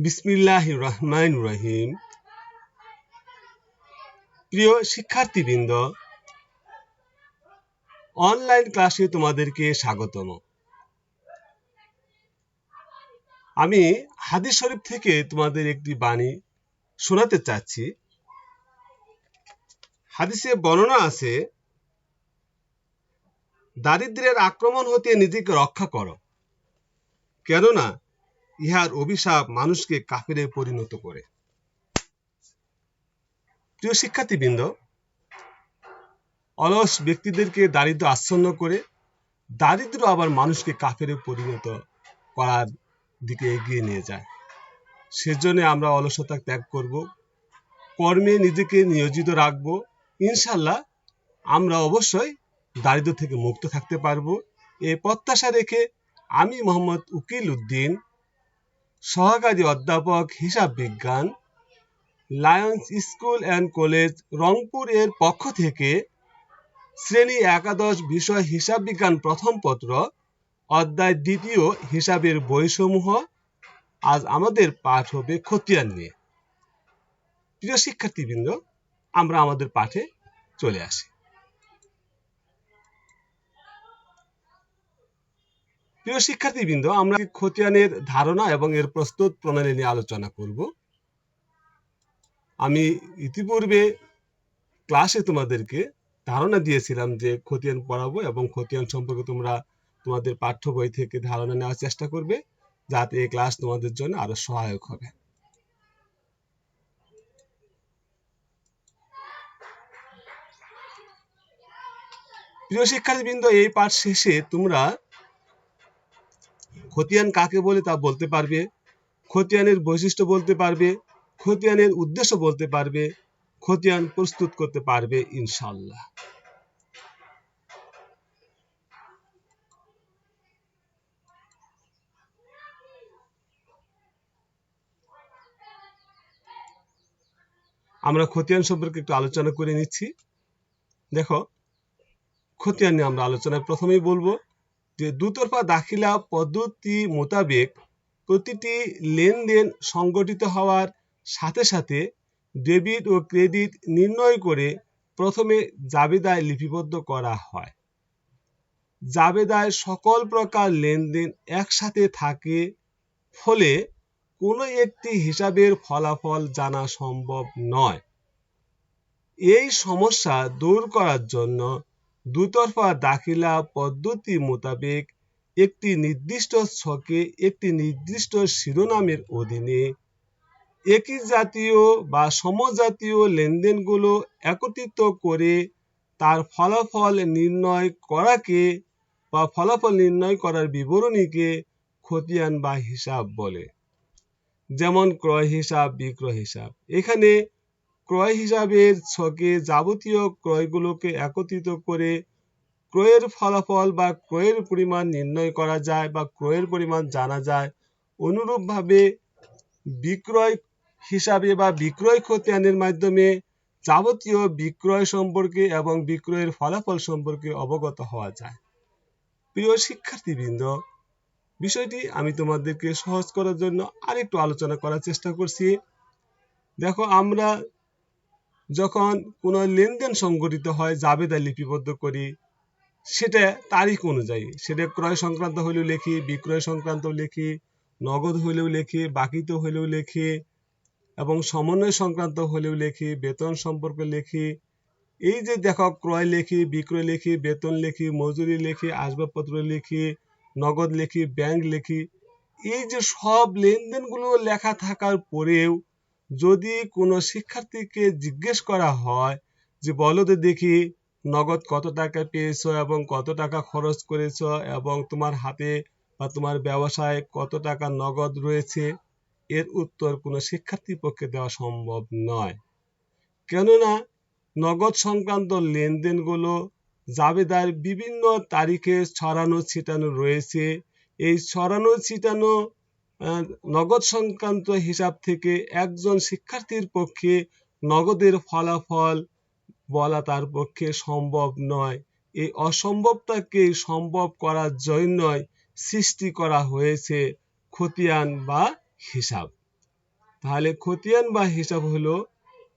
বিসমিল্লাহ রহমান রহিম। প্রিয় শিক্ষার্থীবৃন্দ অনলাইন ক্লাসে তোমাদেরকে স্বাগতম। আমি হাদিস শরীফ থেকে তোমাদের একটি বাণী শোনাতে চাচ্ছি। হাদিসে বর্ণনা আছে, দারিদ্রের আক্রমণ হতে নিজেকে রক্ষা করো। কেননা ইহার অভিশাপ মানুষকে কাফেরে পরিণত করে। প্রিয় শিক্ষার্থীবৃন্দ, অলস ব্যক্তিদেরকে দারিদ্র আচ্ছন্ন করে, দারিদ্র আবার মানুষকে কাফেরে পরিণত করার দিকে এগিয়ে নিয়ে যায়। সেজন্য আমরা অলসতা ত্যাগ করব, কর্মে নিজেকে নিয়োজিত রাখব। ইনশাল্লাহ আমরা অবশ্যই দারিদ্র থেকে মুক্ত থাকতে পারব। এই প্রত্যাশা রেখে আমি মোহাম্মদ উকিল উদ্দিন সহকারী অধ্যাপক হিসাব বিজ্ঞান Lions school and college Rangpur এর পক্ষ থেকে শ্রেণি একাদশ বিষয় হিসাব বিজ্ঞান প্রথম পত্র, অধ্যায় দ্বিতীয় হিসাবের বইসমূহ আজ আমাদের পাঠ হবে খতিয়ান নিয়ে। প্রিয় শিক্ষার্থীবৃন্দ, আমরা আমাদের পাঠে চলে আসি। প্রিয় শিক্ষার্থীবৃন্দ, আমরা খতিয়ানের ধারণা এবং এর প্রস্তুত প্রণালী নিয়ে আলোচনা করব। আমি ইতিপূর্বে ক্লাসে তোমাদেরকে ধারণা দিয়েছিলাম যে খতিয়ান পড়াবো এবং খতিয়ান সম্পর্কে তোমরা তোমাদের পাঠ্য বই থেকে ধারণা নেওয়ার চেষ্টা করবে, যাতে এই ক্লাস তোমাদের জন্য আরও সহায়ক হবে। প্রিয় শিক্ষার্থীবৃন্দ, এই পাঠ শেষে তোমরা খতিয়ান কাকে বলে তা বলতে পারবে, খতিয়ানের বৈশিষ্ট্য বলতে পারবে, খতিয়ানের উদ্দেশ্য বলতে পারবে, খতিয়ান প্রস্তুত করতে পারবে ইনশাল্লাহ আমরা খতিয়ান সম্পর্কে একটু আলোচনা করে নিচ্ছি। দেখো, খতিয়ান নিয়ে আমরা আলোচনায় প্রথমেই বলব যে দুতরফা দাখিলা পদ্ধতি মোতাবেক প্রতিটি লেনদেন সংগঠিত হওয়ার সাথে সাথে ডেবিট ও ক্রেডিট নির্ণয় করে প্রথমে জাবেদায় লিপিবদ্ধ করা হয়। জাবেদায় সকল প্রকার লেনদেন একসাথে থাকে, ফলে কোনো একটি হিসাবের ফলাফল জানা সম্ভব নয়। এই সমস্যা দূর করার জন্য দুতরফা দাখিলা পদ্ধতি মোতাবেক একটি নির্দিষ্ট ছকে একটি নির্দিষ্ট শিরোনামের অধীনে একই জাতীয় বা সমজাতীয় লেনদেনগুলো একত্রিত করে তার ফলাফল নির্ণয় করাকে বা ফলাফল নির্ণয় করার বিবরণীকে খতিয়ান বা হিসাব বলে। যেমন ক্রয় হিসাব, বিক্রয় হিসাব। এখানে ক্রয় হিসাবের ছকে যাবতীয় ক্রয়গুলোকে একত্রিত করে ক্রয়ের ফলাফল বা ক্রয়ের পরিমাণ নির্ণয় করা যায় বা ক্রয়ের পরিমাণ জানা যায়। অনুরূপভাবে বিক্রয় হিসাবে বা বিক্রয় খতিয়ানের মাধ্যমে যাবতীয় বিক্রয় সম্পর্কে এবং বিক্রয়ের ফলাফল সম্পর্কে অবগত হওয়া যায়। প্রিয় শিক্ষার্থীবৃন্দ, বিষয়টি আমি তোমাদেরকে সহজ করার জন্য আরেকটু আলোচনা করার চেষ্টা করছি। দেখো, আমরা যখন কোনো লেনদেন সংগঠিত হয়, জাবেদা লিপিবদ্ধ করি, সেটা তারিখ অনুযায়ী। সেটা ক্রয় সংক্রান্ত হলেও লেখি, বিক্রয় সংক্রান্ত লেখি, নগদ হলেও লেখি, বাকিতে হলেও লেখি, এবং সমন্বয় সংক্রান্ত হলেও লেখি, বেতন সম্পর্কে লেখি। এই যে দেখো, ক্রয় লেখি, বিক্রয় লেখি, বেতন লেখি, মজুরি লেখি, আসবাবপত্র লেখি, নগদ লেখি, ব্যাংক লেখি, এই যে সব লেনদেনগুলো লেখা থাকার পরেও যদি কোনো শিক্ষার্থীকে জিজ্ঞেস করা হয় যে, বলো তো দেখি, নগদ কত টাকা পেয়েছ এবং কত টাকা খরচ করেছ এবং তোমার হাতে বা তোমার ব্যবসায় কত টাকা নগদ রয়েছে? এর উত্তর কোনো শিক্ষার্থীর পক্ষে দেওয়া সম্ভব নয়। কেননা, নগদ সংক্রান্ত লেনদেনগুলো জাবেদার বিভিন্ন তারিখে ছড়ানো ছিটানো রয়েছে। এই ছড়ানো ছিটানো নগদ সংক্রান্ত হিসাব থেকে একজন শিক্ষার্থীর পক্ষে নগদের ফলাফল বলা তার পক্ষে সম্ভব নয়। এই অসম্ভবটাকে সম্ভব করার জন্যই সৃষ্টি করা হয়েছে খতিয়ান বা হিসাব। তাহলে খতিয়ান বা হিসাব হলো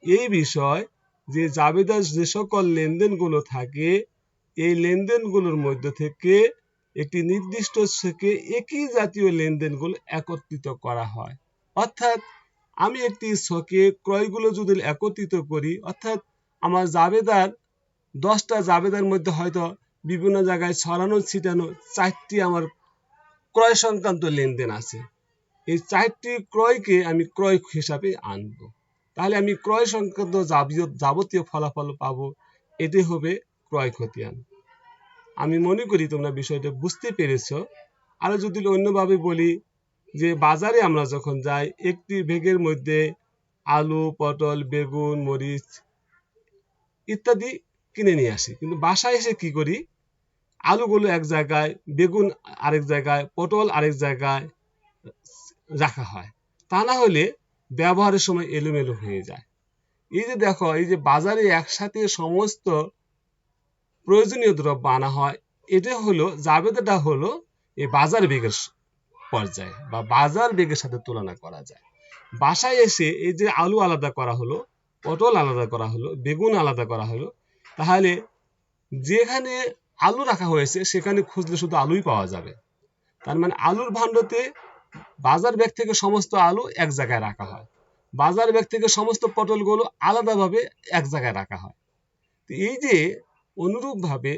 এই বিষয় যে জাবেদার যে সকল লেনদেনগুলো থাকে, এই লেনদেনগুলোর মধ্যে থেকে একটি নির্দিষ্ট থেকে একই জাতীয় লেনদেনগুলো একত্রিত করা হয়। অর্থাৎ আমি একটি ছকে ক্রয়গুলো যদি একত্রিত করি, অর্থাৎ আমার জাবেদার দশটা জাবেদার মধ্যে হয়তো বিভিন্ন জায়গায় ছড়ানো, ছিটানো চারটি আমার ক্রয় সংক্রান্ত লেনদেন আছে। এই চারটি ক্রয়কে আমি ক্রয় হিসাবে আনব। তাহলে আমি ক্রয় সংক্রান্ত যাবতীয় ফলাফল পাবো। এটি হবে ক্রয় খতিয়ান। আমি মনে করি তোমরা বিষয়টা বুঝতে পেরেছ। আরও যদি অন্যভাবে বলি যে বাজারে আমরা যখন যাই, একটি বেগের মধ্যে আলু, পটল, বেগুন, মরিচ ইত্যাদি কিনে নিয়ে আসি। কিন্তু বাসায় এসে কি করি? আলুগুলো এক জায়গায়, বেগুন আরেক জায়গায়, পটল আরেক জায়গায় রাখা হয়। তা না হলে ব্যবহারের সময় এলোমেলো হয়ে যায়। এই যে দেখো, এই যে বাজারে একসাথে সমস্ত প্রয়োজনীয় দ্রব্য আনা হয়। এটা হলো, জাবেদাটা হলো এই বাজার বেগের পর্যায়ে বা বাজার বেগের সাথে তুলনা করা যায়। বাসায় এসে এই যে আলু আলাদা করা হলো, পটল আলাদা করা হলো, বেগুন আলাদা করা হলো, তাহলে যেখানে আলু রাখা হয়েছে, সেখানে খুঁজলে শুধু আলুই পাওয়া যাবে। তার মানে আলুর ভাণ্ডতে বাজার ব্যাগ থেকে সমস্ত আলু এক জায়গায় রাখা হয়। বাজার ব্যাগ থেকে সমস্ত পটলগুলো আলাদাভাবে এক জায়গায় রাখা হয়। এই যে অনুরূপভাবে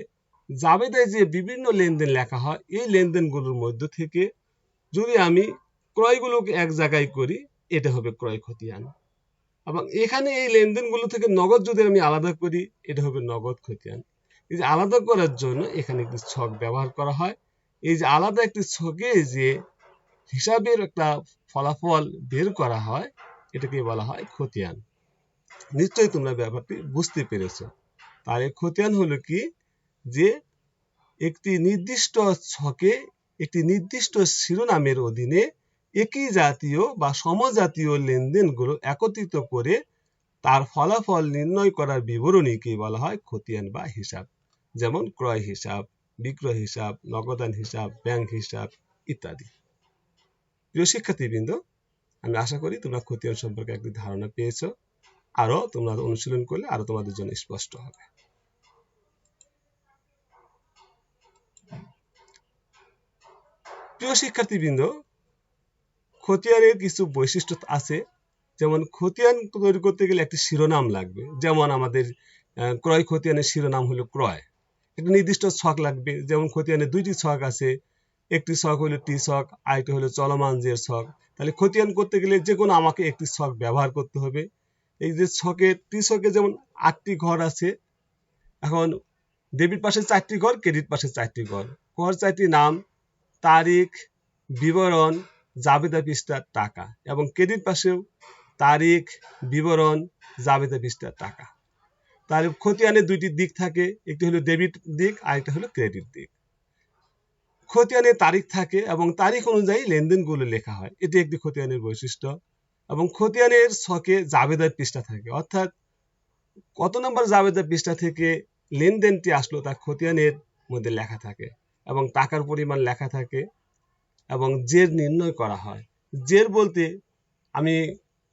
জাবেদায় যে বিভিন্ন লেনদেন লেখা হয়, এই লেনদেনগুলোর মধ্য থেকে যদি আমি ক্রয়গুলোকে এক জায়গায় করি, এটা হবে ক্রয় খতিয়ান। এবং এখানে এই লেনদেনগুলো থেকে নগদ যদি আমি আলাদা করি, এটা হবে নগদ খতিয়ান। এই যে আলাদা করার জন্য এখানে একটি ছক ব্যবহার করা হয়। এই যে আলাদা একটি ছকে যে হিসাবের একটা ফলাফল বের করা হয় এটাকে বলা হয় খতিয়ান। নিশ্চয়ই তোমরা ব্যাপারটি বুঝতে পেরেছ। তাহলে খতিয়ান হলো কি? যে একটি নির্দিষ্ট ছকে একটি নির্দিষ্ট শিরোনামের অধীনে একই জাতীয় বা সমজাতীয় লেনদেনগুলো একত্রিত করে তার ফলাফল নির্ণয় করার বিবরণীকে বলা হয় খতিয়ান বা হিসাব। যেমন ক্রয় হিসাব, বিক্রয় হিসাব, নগদান হিসাব, ব্যাংক হিসাব ইত্যাদি। প্রিয় শিক্ষার্থীবৃন্দ, আমি আশা করি তোমরা খতিয়ান সম্পর্কে একটি ধারণা পেয়েছ। আরও তোমরা অনুশীলন করলে আরও তোমাদের জন্য স্পষ্ট হবে। প্রিয় শিক্ষার্থীবৃন্দ, খতিয়ানের কিছু বৈশিষ্ট্য আছে। যেমন খতিয়ান তৈরি করতে গেলে একটি শিরোনাম লাগবে। যেমন আমাদের ক্রয় খতিয়ানের শিরোনাম হলো ক্রয়। একটা নির্দিষ্ট ছক লাগবে। যেমন খতিয়ানের দুইটি ছক আছে। একটি ছক হলো টি ছক, আরেকটি হলো চলমান জের ছক। তাহলে খতিয়ান করতে গেলে যে কোনো আমাকে একটি ছক ব্যবহার করতে হবে। এই যে ছকে টি ছকে যেমন আটটি ঘর আছে, এখন ডেবিট পাশে চারটি ঘর, ক্রেডিট পাশে চারটি ঘর। ঘর চারটি নাম তারিখ, বিবরণ, জাবেদা পৃষ্ঠার টাকা এবং ক্রেডিট পাশেও তারিখ, বিবরণ, জাবেদা পৃষ্ঠার টাকা। তাহলে খতিয়ানে দুইটি দিক থাকে, একটি হলো ডেবিট দিক আর একটা হলো ক্রেডিট দিক। খতিয়ানে তারিখ থাকে এবং তারিখ অনুযায়ী লেনদেনগুলো লেখা হয়। এটি একটি খতিয়ানের বৈশিষ্ট্য এবং খতিয়ানের ছকে জাবেদার পৃষ্ঠা থাকে। অর্থাৎ কত নম্বর জাবেদার পৃষ্ঠা থেকে লেনদেনটি আসলো তা খতিয়ানের মধ্যে লেখা থাকে। এবং টাকার পরিমাণ লেখা থাকে এবং জের নির্ণয় করা হয়। জের বলতে আমি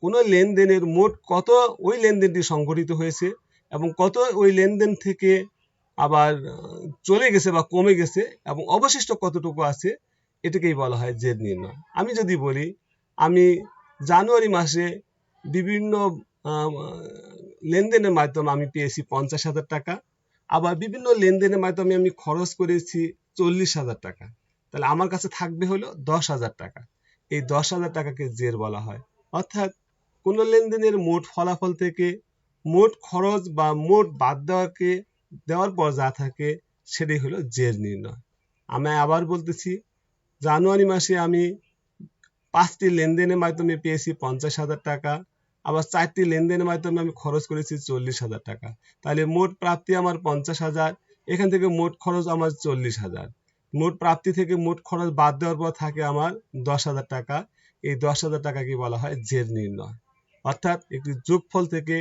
কোনো লেনদেনের মোট কত ওই লেনদেনটি সংঘটিত হয়েছে এবং কত ওই লেনদেন থেকে আবার চলে গেছে বা কমে গেছে এবং অবশিষ্ট কতটুকু আছে এটাকেই বলা হয় জের নির্ণয়। আমি যদি বলি, আমি জানুয়ারি মাসে বিভিন্ন লেনদেনের মাধ্যমে আমি পেয়েছি পঞ্চাশ হাজার টাকা। আবার বিভিন্ন লেনদেনের মাধ্যমে আমি খরচ করেছি চল্লিশ হাজার টাকা। তাহলে আমার কাছে থাকবে হলো দশ হাজার টাকা। এই দশ হাজার টাকাকে জের বলা হয়। অর্থাৎ কোন লেনদেনের মোট ফলাফল থেকে মোট খরচ বা মোট বাদ দেওয়াকে দেওয়ার পর যা থাকে সেটাই হলো জের নির্ণয়। আমি আবার বলতেছি, জানুয়ারি মাসে আমি পাঁচটি লেনদেনের মাধ্যমে পেয়েছি পঞ্চাশ হাজার টাকা। আবার চারটি লেনদেনের মাধ্যমে আমি খরচ করেছি চল্লিশ হাজার টাকা। তাহলে মোট প্রাপ্তি আমার পঞ্চাশ হাজার। এখান থেকে মোট খরচ আমার চল্লিশ হাজার। মোট প্রাপ্তি থেকে মোট খরচ বাদ দেওয়ার পর থাকে আমার দশ হাজার টাকা। এই দশ হাজার টাকাকে বলা হয়? জের নির্ণয়। অর্থাৎ একটি যোগফল থেকে,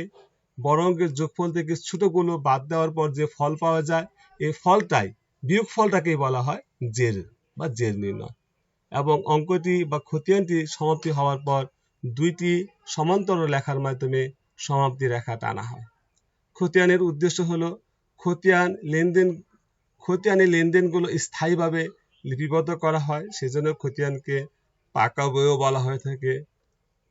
বড় অঙ্কের যোগফল থেকে ছোটগুলো বাদ দেওয়ার পর যে ফল পাওয়া যায়, এই ফলটাই, বিয়োগ ফলটাকেই বলা হয় জের বা জের নির্ণয়। এবং অঙ্কটি বা খতিয়ানটি সমাপ্তি হওয়ার পর দুইটি সমান্তরাল লেখার মাধ্যমে সমাপ্তি রেখা টানা হয়। খতিয়ানের উদ্দেশ্য হলো খতিয়ান লেনদেন খতিয়ানের লেনদেনগুলো স্থায়ীভাবে লিপিবদ্ধ করা হয়, সেজন্য খতিয়ানকে পাকা বইও বলা হয়ে থাকে।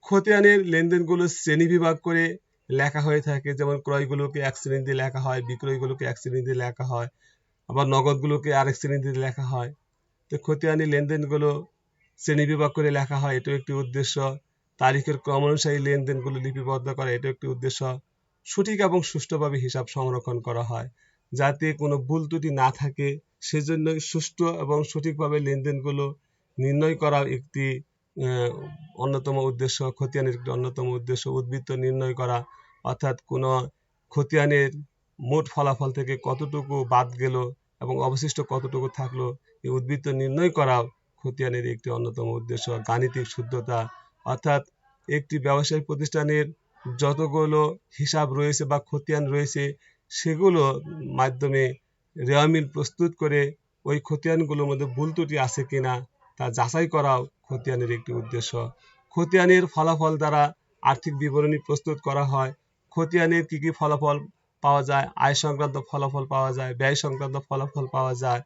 খতিয়ানের লেনদেনগুলো শ্রেণীবিভাগ করে লেখা হয়ে থাকে, যেমন ক্রয়গুলোকে এক শ্রেণীতে লেখা হয়, বিক্রয়গুলোকে এক শ্রেণীতে লেখা হয়, আবার নগদগুলোকে আরেক শ্রেণীতে লেখা হয়। তো খতিয়ানি লেনদেনগুলো শ্রেণীবিভাগ করে লেখা হয়, এটাও একটি উদ্দেশ্য। তারিখের ক্রম অনুসারী লেনদেনগুলো লিপিবদ্ধ করা, এটাও একটি উদ্দেশ্য। সঠিক এবং সুষ্ঠুভাবে হিসাব সংরক্ষণ করা হয়। যাতে কোনো ভুল ত্রুটি না থাকে, সেজন্য সুষ্ঠু এবং সঠিকভাবে লেনদেনগুলো নির্ণয় করা একটি অন্যতম উদ্দেশ্য, খতিয়ানের একটি অন্যতম উদ্দেশ্য উদ্বৃত্ত নির্ণয় করা। অর্থাৎ কোনো খতিয়ানের মোট ফলাফল থেকে কতটুকু বাদ গেল এবং অবশিষ্ট কতটুকু থাকল, এই উদ্বৃত্ত নির্ণয় করাও খতিয়ানের একটি অন্যতম উদ্দেশ্য। গাণিতিক শুদ্ধতা, অর্থাৎ একটি ব্যবসায়িক প্রতিষ্ঠানের যতগুলো হিসাব রয়েছে বা খতিয়ান রয়েছে, সেগুলো মাধ্যমে রেওয়ামিল প্রস্তুত করে ওই খতিয়ানগুলোর মধ্যে ভুল ত্রুটি আছে কিনা তা যাচাই করাও খতিয়ানের একটি উদ্দেশ্য। খতিয়ানের ফলাফল দ্বারা আর্থিক বিবরণী প্রস্তুত করা হয়। খতিয়ানের কি কি ফলাফল পাওয়া যায়? আয় সংক্রান্ত ফলাফল পাওয়া যায়, ব্যয় সংক্রান্ত ফলাফল পাওয়া যায়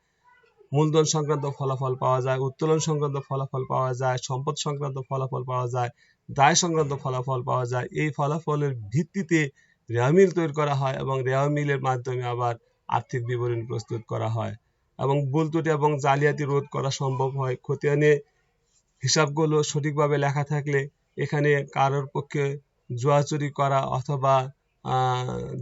মূলধন সংক্রান্ত ফলাফল পাওয়া যায়, উত্তোলন সংক্রান্ত ফলাফল পাওয়া যায়, সম্পদ সংক্রান্ত ফলাফল পাওয়া যায়, দায় সংক্রান্ত ফলাফল পাওয়া যায়। এই ফলাফলের ভিত্তিতে রেওয়ামিল তৈরি করা হয় এবং রেওয়ামিলের মাধ্যমে আবার আর্থিক বিবরণী প্রস্তুত করা হয় এবং ভুল ত্রুটি এবং জালিয়াতি রোধ করা সম্ভব হয়। খতিয়ানে হিসাবগুলো সঠিকভাবে লেখা থাকলে এখানে কারোর পক্ষে জুয়াচুরি করা অথবা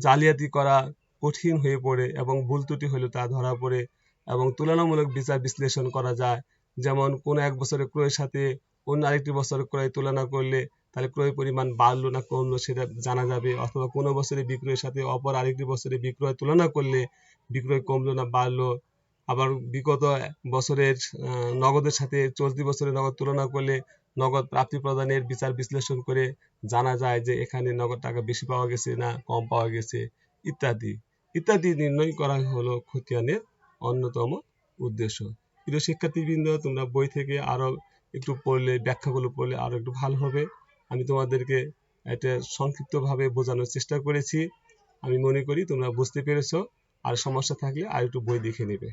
জালিয়াতি করা কঠিন হয়ে পড়ে এবং ভুল ত্রুটি হলে তা ধরা পড়ে। এবং তুলনামূলক বিচার বিশ্লেষণ করা যায়। যেমন, কোন এক বছরের ক্রয়ের সাথে অন্য আরেকটি বছরের ক্রয় তুলনা করলে তাহলে ক্রয় পরিমাণ বাড়লো না কমলো সেটা জানা যাবে। অথবা, কোনো বছরে বিক্রয়ের সাথে অপর আরেকটি বছরে বিক্রয় তুলনা করলে বিক্রয় কমলো না, বাড়লো। আবার বিগত বছরের নগদের সাথে চলতি বছরের নগদ তুলনা করলে নগদ প্রাপ্তি প্রদানের বিচার বিশ্লেষণ করে জানা যায় যে এখানে নগদ টাকা বেশি পাওয়া গেছে না কম পাওয়া গেছে, ইত্যাদি। ইত্যাদি নির্ণয় করা হলো খতিয়ানের অন্যতম উদ্দেশ্য। প্রিয় শিক্ষার্থীবৃন্দ, তোমরা বই থেকে আরও একটু পড়লে, ব্যাখ্যাগুলো পড়লে আরও একটু ভালো হবে। আমি তোমাদেরকে এটা সংক্ষিপ্তভাবে বোঝানোর চেষ্টা করেছি। আমি মনে করি তোমরা বুঝতে পেরেছ। আর সমস্যা থাকলে আর একটু বই দেখে নেবে।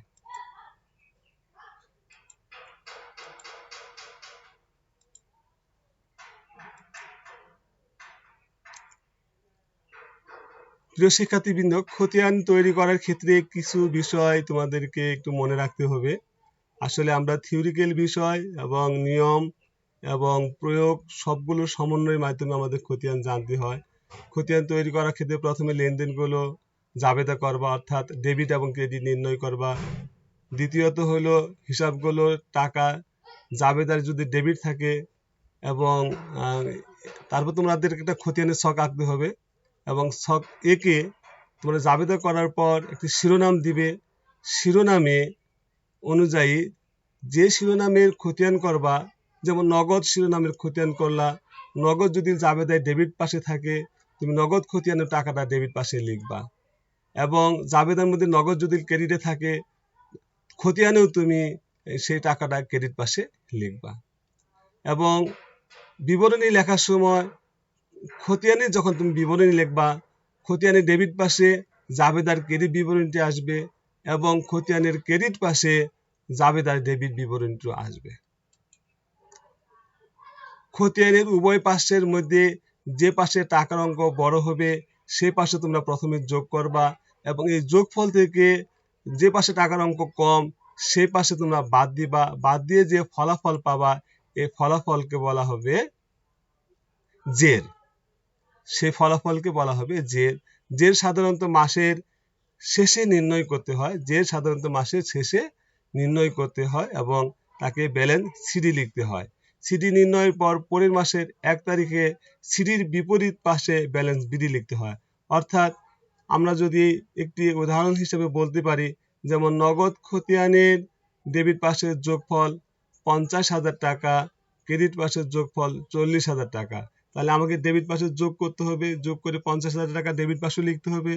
প্রিয় শিক্ষার্থীবৃন্দ, খতিয়ান তৈরি করার ক্ষেত্রে কিছু বিষয় তোমাদেরকে একটু মনে রাখতে হবে। আসলে আমরা থিওরিক্যাল বিষয় এবং নিয়ম এবং প্রয়োগ সবগুলো সমন্বয়ের মাধ্যমে আমাদের খতিয়ান জানতে হয়। খতিয়ান তৈরি করার ক্ষেত্রে প্রথমে লেনদেনগুলো জাবেদা করবা, অর্থাৎ ডেবিট এবং ক্রেডিট নির্ণয় করবা। দ্বিতীয়ত হলো হিসাবগুলো টাকা জাবেদার যদি ডেবিট থাকে এবং তারপর তোমাদের একটা খতিয়ানের ছক আঁকতে হবে। এবং সব একে তোমরা জাবেদা করার পর একটি শিরোনাম দিবে। শিরোনামে অনুযায়ী যে শিরোনামের খতিয়ান করবা, যেমন নগদ শিরোনামের খতিয়ান করলা, নগদ যদি জাবেদায় ডেবিট পাশে থাকে, তুমি নগদ খতিয়ানের টাকাটা ডেবিট পাশে লিখবা। এবং জাবেদার মধ্যে নগদ যদি ক্রেডিটে থাকে, খতিয়ানেও তুমি সেই টাকাটা ক্রেডিট পাশে লিখবা। এবং বিবরণী লেখার সময় খতিয়ানে যখন তুমি বিবরণী লিখবা খতিয়ানের ডেবিট পাশে জাবেদার ক্রেডিট বিবরণীটি আসবে এবং খতিয়ানের ক্রেডিট পাশে জাবেদার ডেবিট বিবরণীটি আসবে। খতিয়ানের উভয় পাশের মধ্যে যে পাশে টাকার অঙ্ক বড় হবে, সে পাশে তোমরা প্রথমে যোগ করবা এবং এই যোগফল থেকে যে পাশে টাকার অঙ্ক কম, সে পাশে তোমরা বাদ দিবা। বাদ দিয়ে যে ফলাফল পাবা, এই ফলাফলকে বলা হবে জের। সেই ফলাফলকে বলা হবে জের জের সাধারণত মাসের শেষে নির্ণয় করতে হয় জের সাধারণত মাসের শেষে নির্ণয় করতে হয় এবং তাকে ব্যালেন্স সিডি লিখতে হয়। সিডি নির্ণয়ের পর পরের মাসের এক তারিখে সিডির বিপরীত পাশে ব্যালেন্স বিডি লিখতে হয়। অর্থাৎ আমরা যদি একটি উদাহরণ হিসেবে বলতে পারি, যেমন নগদ খতিয়ানের ডেবিট পাশের যোগফল পঞ্চাশ হাজার টাকা, ক্রেডিট পাশের যোগফল চল্লিশ হাজার টাকা। তাহলে আমাকে ডেবিট পাশে যোগ করতে হবে, যোগ করে পঞ্চাশ হাজার টাকা ডেবিট পাশে লিখতে হবে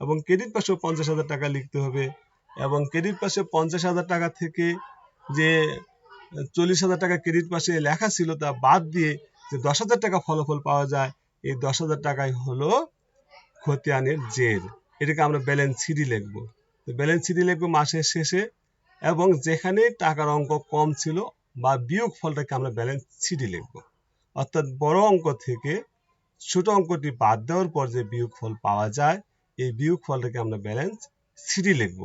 এবং ক্রেডিট পাশেও পঞ্চাশ হাজার টাকা লিখতে হবে এবং ক্রেডিট পাশে পঞ্চাশ হাজার টাকা থেকে যে চল্লিশ হাজার টাকা ক্রেডিট পাশে লেখা ছিল তা বাদ দিয়ে যে দশ হাজার টাকা ফলাফল পাওয়া যায়, এই দশ হাজার টাকাই হলো খতিয়ানের জের। এটাকে আমরা ব্যালেন্স সিডি লিখব। ব্যালেন্স সিডি লিখব মাসের শেষে এবং যেখানে টাকার অঙ্ক কম ছিল বা বিয়োগ ফলটাকে আমরা ব্যালেন্স সিডি লিখব। অর্থাৎ বড় অঙ্ক থেকে ছোট অঙ্কটি বাদ দেওয়ার পর যে বিয়োগ ফল পাওয়া যায়, এই বিয়োগ ফলটাকে আমরা ব্যালেন্স সিডি লিখব।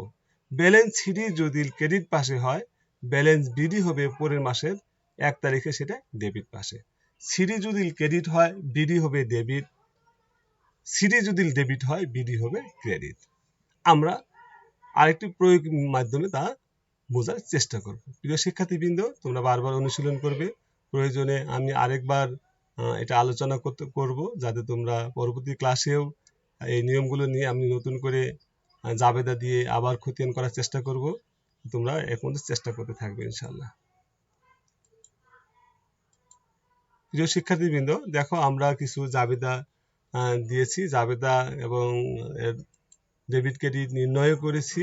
ব্যালেন্স সিডি যদি ক্রেডিট পাশে হয় ব্যালেন্স বিডি হবে পরের মাসের এক তারিখে সেটা ডেবিট পাশে সিডি যদি ক্রেডিট হয় বিডি হবে ডেবিট সিডি যদি ডেবিট হয় বিডি হবে ক্রেডিট আমরা আরেকটি প্রয়োগ মাধ্যমে তা বোঝার চেষ্টা করব। প্রিয় শিক্ষার্থীবৃন্দ, তোমরা বারবার অনুশীলন করবে। প্রয়োজনে আমি আরেকবার এটা আলোচনা করতে, করব যাতে তোমরা পরবর্তী ক্লাসেও এই নিয়মগুলো নিয়ে আমি নতুন করে জাবেদা দিয়ে আবার খতিয়ান করার চেষ্টা করব। তোমরা এখন চেষ্টা করতে থাকবে ইনশাল্লাহ প্রিয় শিক্ষার্থীবৃন্দ, দেখো আমরা কিছু জাবেদা দিয়েছি। জাবেদা এবং ডেবিট ক্রেডিট নির্ণয় করেছি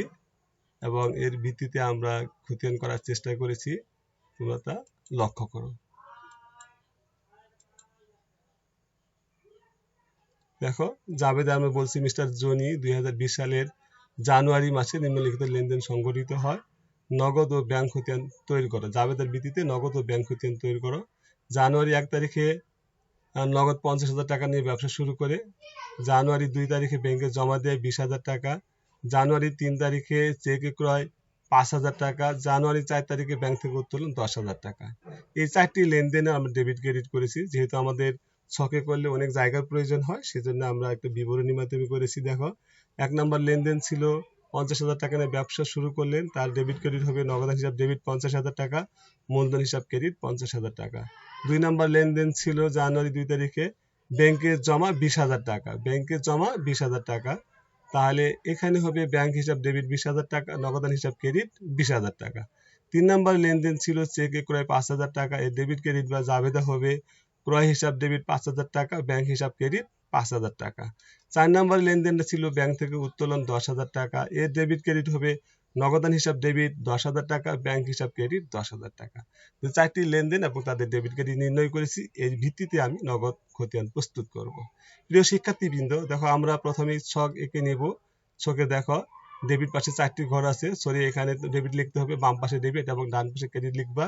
এবং এর ভিত্তিতে আমরা খতিয়ান করার চেষ্টা করেছি। তোমরা তা লক্ষ্য করো। দেখো জাবেদা আমি বলছি, মিস্টার জনি দুই হাজার বিশ সালের জানুয়ারি মাসে নিম্নলিখিত লেনদেন সংঘটিত হয়। নগদ ও ব্যাংক খতিয়ান তৈরি করো। জাবেদার ভিত্তিতে নগদ ও ব্যাংক খতিয়ান তৈরি করো। জানুয়ারি এক তারিখে নগদ পঞ্চাশ হাজার টাকা নিয়ে ব্যবসা শুরু করে। জানুয়ারি দুই তারিখে ব্যাংকে জমা দেয় বিশ হাজার টাকা। জানুয়ারি তিন তারিখে চেক ক্রয় পাঁচ হাজার টাকা। জানুয়ারি চার তারিখে ব্যাংক থেকে উত্তোলন দশ হাজার টাকা। এই চারটি লেনদেনে আমরা ডেবিট ক্রেডিট করেছি। যেহেতু আমাদের ছকে করলে অনেক জায়গার প্রয়োজন হয়, সেজন্য আমরা একটা বিবরণী মাধ্যমে করেছি। দেখো, এক নম্বর লেনদেন ছিল পঞ্চাশ হাজার টাকা নিয়ে ব্যবসা শুরু করলেন, তার ডেবিট ক্রেডিট হবে নগদ হিসাব ডেবিট পঞ্চাশ হাজার টাকা, মূলধন হিসাব ক্রেডিট পঞ্চাশ হাজার টাকা। দুই নম্বর লেনদেন ছিল জানুয়ারি দুই তারিখে, ব্যাংকে জমা বিশ হাজার টাকা, ব্যাংকে জমা বিশ হাজার টাকা। তাহলে এখানে হবে ব্যাংক হিসাব ডেবিট বিশ হাজার টাকা নগদান হিসাব ক্রেডিট বিশ হাজার টাকা। তিন নম্বর লেনদেন ছিল চেকে ক্রয় পাঁচ হাজার টাকা এর ডেবিট ক্রেডিট বা জাবেদা হবে ক্রয় হিসাব ডেবিট পাঁচ হাজার টাকা, ব্যাংক হিসাব ক্রেডিট পাঁচ হাজার টাকা। চার নম্বর লেনদেনটা ছিল ব্যাংক থেকে উত্তোলন দশ হাজার টাকা। এর ডেবিট ক্রেডিট হবে নগদান হিসাব ডেবিট দশ হাজার টাকা, ব্যাংক হিসাব ক্রেডিট দশ হাজার টাকা। তো চারটি লেনদেন এবং তাদের ডেবিট ক্রেডিট নির্ণয় করেছি। এর ভিত্তিতে আমি নগদ খতিয়ান প্রস্তুত করব। প্রিয় শিক্ষার্থীবৃন্দ, দেখো আমরা প্রথমে ছক এঁকে নেব। ছকে দেখো, ডেবিট পাশে চারটি ঘর আছে। সরি এখানে ডেবিট লিখতে হবে, বাম পাশে ডেবিট এবং ডান পাশে ক্রেডিট লিখবা।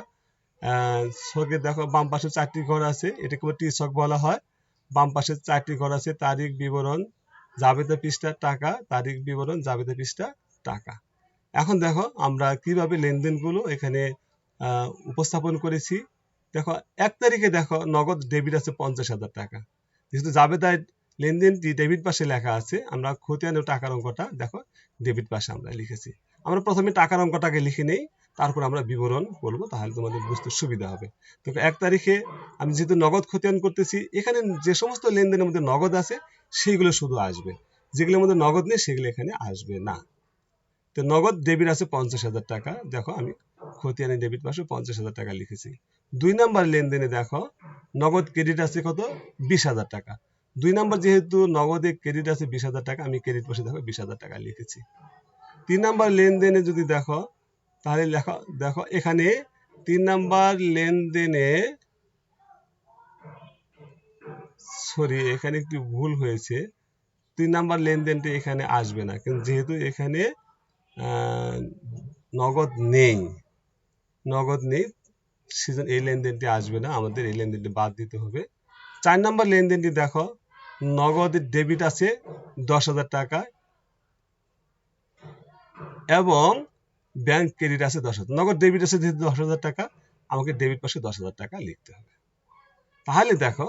ছকে দেখো, বাম পাশে চারটি ঘর আছে, এটাকে টি ছক বলা হয়। বাম পাশে চারটি ঘর আছে, তারিখ, বিবরণ জাবেদা পৃষ্ঠা, টাকা, তারিখ, বিবরণ জাবেদা পৃষ্ঠা, টাকা। এখন দেখো, আমরা কীভাবে লেনদেনগুলো এখানে উপস্থাপন করেছি। দেখো, এক তারিখে দেখো, নগদ ডেবিট আছে পঞ্চাশ হাজার টাকা। যেহেতু জাবেদায় লেনদেনটি ডেবিট পাশে লেখা আছে, আমরা খতিয়ান ও টাকার অঙ্কটা দেখো, ডেবিট পাশে আমরা লিখেছি। আমরা প্রথমে টাকার অঙ্কটাকে লিখে নেই। তারপর আমরা বিবরণ বলব, তাহলে তোমাদের বুঝতে সুবিধা হবে। তো এক তারিখে আমি যেহেতু নগদ খতিয়ান করতেছি, এখানে যে সমস্ত লেনদেনের মধ্যে নগদ আছে, সেইগুলো শুধু আসবে। যেগুলোর মধ্যে নগদ নেই, সেগুলো এখানে আসবে না। তো নগদ ডেবিট আছে পঞ্চাশ হাজার টাকা। দেখো, আমি খতিয়ানে ডেবিট পাশে পঞ্চাশ হাজার টাকা লিখেছি। দুই নাম্বার লেনদেনে দেখো, নগদ ক্রেডিট আছে কত? বিশ হাজার টাকা। দুই নাম্বার যেহেতু নগদে ক্রেডিট আছে বিশ হাজার টাকা, আমি ক্রেডিট পাশে দেখো বিশ হাজার টাকা লিখেছি। তিন নাম্বার লেনদেনে যদি দেখো তাহলে লেখো দেখো, এখানে তিন নাম্বার লেনদেনে সরি এখানে একটু ভুল হয়েছে। তিন নাম্বার লেনদেনটি এখানে আসবে না, কিন্তু যেহেতু এখানে নগদ নেই নগদ নেই, সেজন্য এই লেনদেনটি আসবে না, আমাদের এই লেনদেনটি বাদ দিতে হবে। চার নাম্বার লেনদেনটি দেখো, নগদ ডেবিট আছে দশ হাজার টাকা, এবং ব্যাংক ক্রেডিট আছে দশ হাজার। নগদ ডেবিট আছে যেহেতু দশ হাজার টাকা, আমাকে ডেবিট পাশে দশ হাজার টাকা লিখতে হবে। তাহলে দেখো,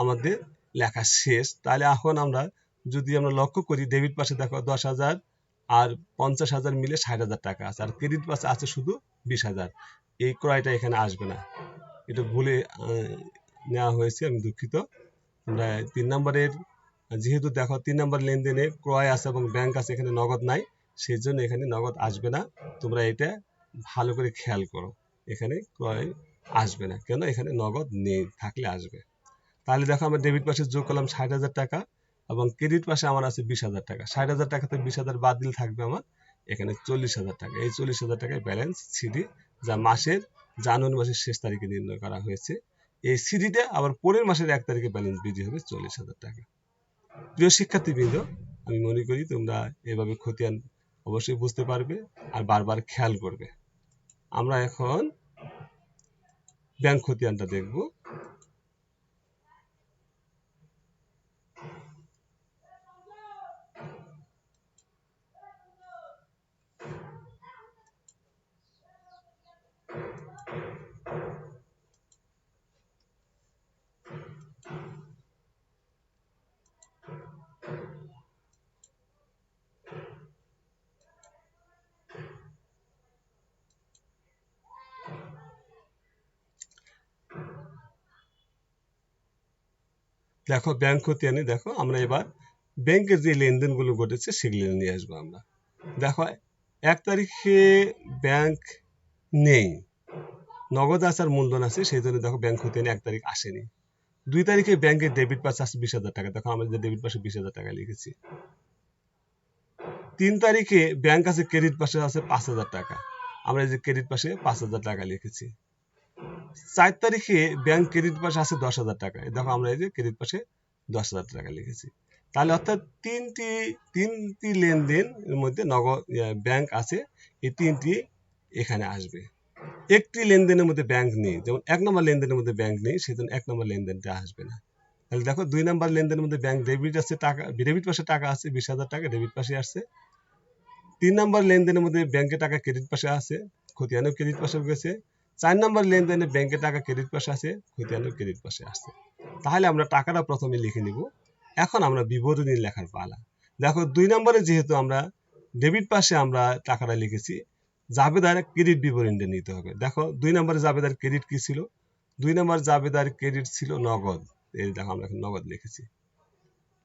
আমাদের লেখা শেষ। তাহলে এখন আমরা যদি আমরা লক্ষ্য করি ডেবিট পাশে দেখো দশ হাজার আর পঞ্চাশ হাজার মিলে ষাট হাজার টাকা আছে। আর ক্রেডিট পাশে আছে শুধু বিশ হাজার। এই ক্রয়টা এখানে আসবে না। এটা ভুলে নেওয়া হয়েছে, আমি দুঃখিত। আমরা তিন নম্বরের, যেহেতু দেখো তিন নম্বর লেনদেনে ক্রয় আছে এবং ব্যাংক আছে, এখানে নগদ নাই। সেই জন্য এখানে নগদ আসবে না। তোমরা এটা ভালো করে খেয়াল করো। এখানে ক্রয় আসবে না। কেন? এখানে নগদ নেই, থাকলে আসবে। তাহলে দেখো আমরা ডেবিট পাশে যোগ করলাম ষাট হাজার টাকা এবং ক্রেডিট পাশে আমার আছে বিশ হাজার টাকা। ষাট হাজার টাকা থেকে বিশ হাজার বাদ দিলে থাকবে আমার এখানে চল্লিশ হাজার টাকা। এই চল্লিশ হাজার টাকায় ব্যালেন্স সিডি যা মাসের জানুয়ারি মাসের শেষ তারিখে নির্ণয় করা হয়েছে, এই সিডিটা আবার পরের মাসের এক তারিখে ব্যালেন্স বৃদ্ধি হবে চল্লিশ হাজার টাকা। প্রিয় শিক্ষার্থীবৃন্দ, আমি মনে করি তোমরা এভাবে খতিয়ান অবশ্যই বুঝতে পারবে আর বারবার খেয়াল করবে। আমরা এখন ব্যাংক খতিয়ানটা দেখব। দেখো ব্যাংক খতিয়ানে দেখো, আমরা এবার ব্যাংকের যে লেনদেনগুলো ঘটেছে, সেগুলো নিয়ে আসব আমরা। দেখো, এক তারিখে ব্যাংক নেই। নগদ আসার মূলধন আছে, সেই জন্য দেখো ব্যাংক খতিয়ানে এক তারিখ আসেনি। দুই তারিখে ব্যাংকের ডেবিট পাস আছে বিশ হাজার টাকা। দেখো আমরা যে ডেবিট পাশে বিশ হাজার টাকা লিখেছি। তিন তারিখে ব্যাংক আছে ক্রেডিট পাশে আছে পাঁচ হাজার টাকা। আমরা যে ক্রেডিট পাশে পাঁচ হাজার টাকা লিখেছি। চার তারিখে ব্যাংক ক্রেডিট পাশে আছে দশ হাজার টাকা দেখো আমরা এই যে ক্রেডিট পাশে দশ হাজার টাকা লিখেছি। তাহলে অর্থাৎ তিনটি তিনটি লেনদেন এর মধ্যে নগদ ব্যাংক আছে, এই তিনটি এখানে আসবে। একটি লেনদেনের মধ্যে ব্যাংক নেই, যেমন এক নম্বর লেনদেনের মধ্যে ব্যাংক নেই, সেজন্য এক নম্বর লেনদেনটা আসবে না। তাহলে দেখো দুই নম্বর লেনদেনের মধ্যে ব্যাংক ডেবিট আছে, টাকা ডেবিট পাশে টাকা আছে, বিশ হাজার টাকা ডেবিট পাশে আসছে। তিন নম্বর লেনদেনের মধ্যে ব্যাংকে টাকা ক্রেডিট পাশে আছে খতিয়ানো ক্রেডিট পাশে গেছে। চার নম্বর লেনদেনে ব্যাংকে টাকা ক্রেডিট পাশে আছে খতিয়ানো ক্রেডিট পাশে আসছে তাহলে আমরা টাকাটা প্রথমে লিখে নিব। এখন আমরা বিবরণী লেখার পালা। দেখো, দুই নম্বরে যেহেতু আমরা ডেবিট পাশে আমরা টাকাটা লিখেছি, জাবেদার ক্রেডিট বিবরণীটা নিতে হবে। দেখো, দুই নম্বরে জাবেদার ক্রেডিট কি ছিল? দুই নম্বর জাবেদার ক্রেডিট ছিল নগদ। এই দেখো, আমরা নগদ লিখেছি।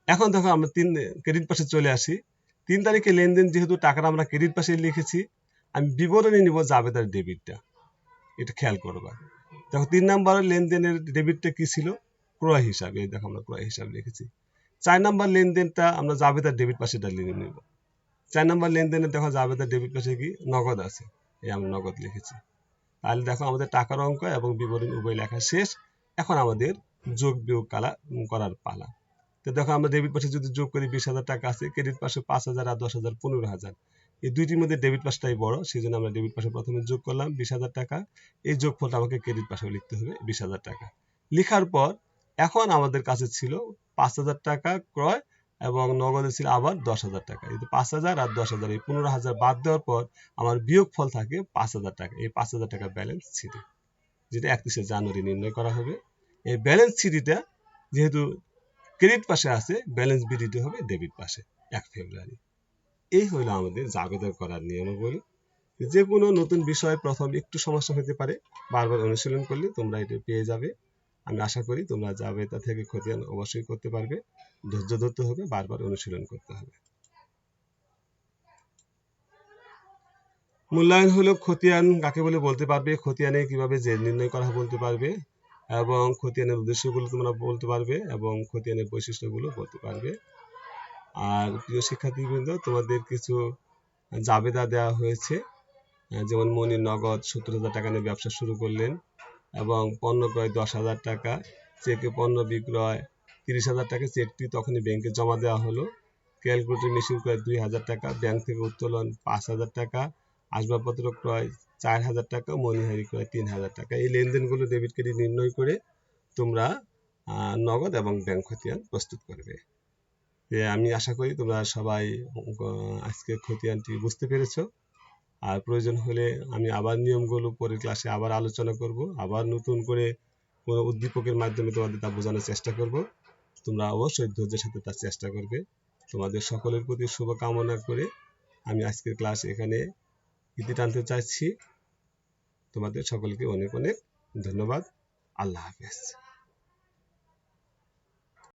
এখন দেখো, আমরা তিন ক্রেডিট পাশে চলে আসি। তিন তারিখে লেনদেন, যেহেতু টাকাটা আমরা ক্রেডিট পাশে লিখেছি, আমি বিবরণী নিব জাবেদার ডেবিটটা এটা খেয়াল করবা দেখো, তিন নম্বর লেনদেনের ডেবিটটা কি ছিল? ক্রয় হিসাবে। দেখো আমরা ক্রয় হিসাব লিখেছি। চার নম্বর লেনদেনটা আমরা জাবেদার ডেবিট পাশেটা লিখে নিব। চার নম্বর লেনদেনে দেখো জাবেদার ডেবিট পাশে কি? নগদ আছে। এই আমরা নগদ লিখেছি। তাহলে দেখো আমাদের টাকার অঙ্ক এবং বিবরণী উভয় লেখা শেষ। এখন আমাদের যোগ বিয়োগ কালা করার পালা। তো দেখো আমরা ডেবিট পাশে যদি যোগ করি বিশ হাজার টাকা আছে, ক্রেডিট পাশে পাঁচ হাজার আর দশ হাজার পনেরো হাজার। এই দুইটির মধ্যে ডেবিট পাশটাই বড় সেই জন্য আমরা ডেবিট পাশে প্রথমে যোগ করলাম বিশ হাজার টাকা। এই যোগফলটা আমাকে ক্রেডিট পাশেও লিখতে হবে বিশ হাজার টাকা। লিখার পর এখন আমাদের কাছে ছিল পাঁচ হাজার টাকা ক্রয় এবং নগদে ছিল আবার দশ হাজার টাকা। এই পাঁচ হাজার আর দশ হাজার, এই পনেরো হাজার বাদ দেওয়ার পর আমার বিয়োগ ফল থাকে পাঁচ হাজার টাকা। এই পাঁচ হাজার টাকা ব্যালেন্স ছিল যেটা একত্রিশে জানুয়ারি নির্ণয় করা হবে। এই ব্যালেন্স সিডিটা যেহেতু ক্রেডিট পাশে আছে ব্যালেন্স বি দিতে হবে ডেবিট পাশে, এক ফেব্রুয়ারি। এই হলো আমাদের জাবেদা করার নিয়মাবলী যে কোনো নতুন বিষয় প্রথম একটু সমস্যা হতে পারে, বারবার অনুশীলন করলে তোমরা এটা পেয়ে যাবে। আমি আশা করি তোমরা জাবেদা থেকে খতিয়ান অবশ্যই করতে পারবে। ধৈর্য ধরতে হবে, বারবার অনুশীলন করতে হবে। মূল্যায়ন হলো খতিয়ান কাকে বলে বলতে পারবে খতিয়ানে কীভাবে জেদ নির্ণয় করা বলতে পারবে এবং খতিয়ানের উদ্দেশ্যগুলো তোমরা বলতে পারবে এবং খতিয়ানের বৈশিষ্ট্যগুলো বলতে পারবে। আর প্রিয় শিক্ষার্থীবৃন্দ, তোমাদের কিছু জাবেদা দেওয়া হয়েছে। যেমন মনির নগদ সত্তর হাজার টাকা নিয়ে ব্যবসা শুরু করলেন এবং পণ্য ক্রয় দশ হাজার টাকা, চেকে পণ্য বিক্রয় তিরিশ হাজার টাকা, চেকটি তখনই ব্যাংকে জমা দেওয়া হলো। ক্যালকুলেটর মেশিন ক্রয় দুই হাজার টাকা, ব্যাংক থেকে উত্তোলন পাঁচ হাজার টাকা, আসবাবপত্র ক্রয় চার হাজার টাকা মনিহারি ক্রয় তিন হাজার টাকা। এই লেনদেনগুলো ডেবিট ক্রেডিট নির্ণয় করে তোমরা নগদ এবং ব্যাংক খতিয়ান প্রস্তুত করবে। আমি আশা করি তোমরা সবাই আজকে খতিয়ানটি বুঝতে পেরেছ। আর প্রয়োজন হলে আমি আবার নিয়মগুলো পরের ক্লাসে আবার আলোচনা করব, আবার নতুন করে কোনো উদ্দীপকের মাধ্যমে তোমাদের তা বোঝানোর চেষ্টা করব। তোমরা অবশ্যই ধৈর্যের সাথে তার চেষ্টা করবে। তোমাদের সকলের প্রতি শুভকামনা করে আমি আজকের ক্লাস এখানে ইতি টানতে চাইছি। তোমাদের সকলকে অনেক অনেক ধন্যবাদ। আল্লাহ হাফেজ।